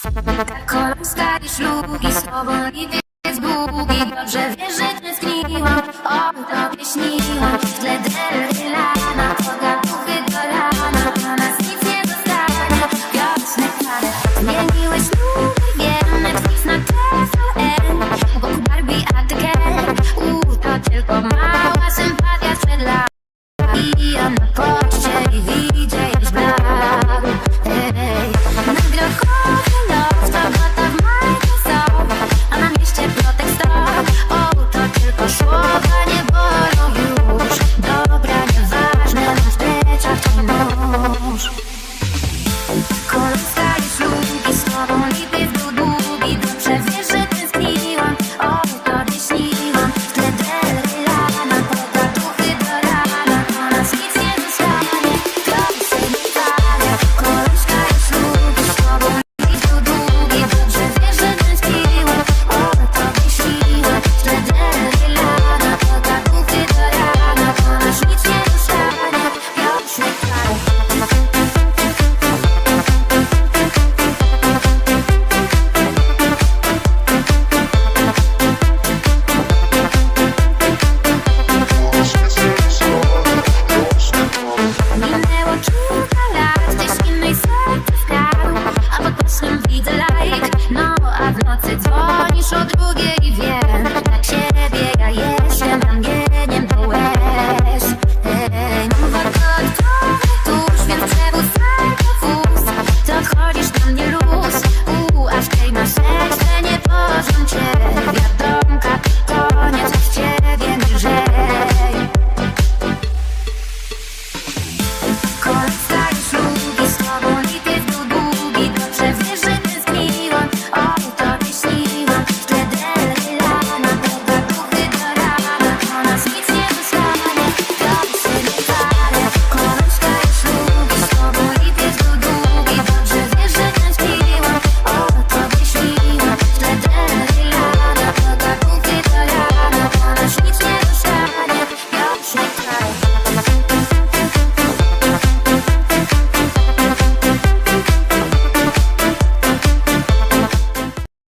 Kolor stali ślubi, słowo i wiec Bugi Dobrze wiesz, że tęskniłam, o tobie śniłam. W tle delny lana, pogaduchy do rana Do nas nic nie zostanie, wiosny plany Zmieniłeś numer, wiem, Netflix na TVN Wokół Barbie, a ty Kelly, uuu, to tylko mała sympatia Strzelała i on na początku boogie.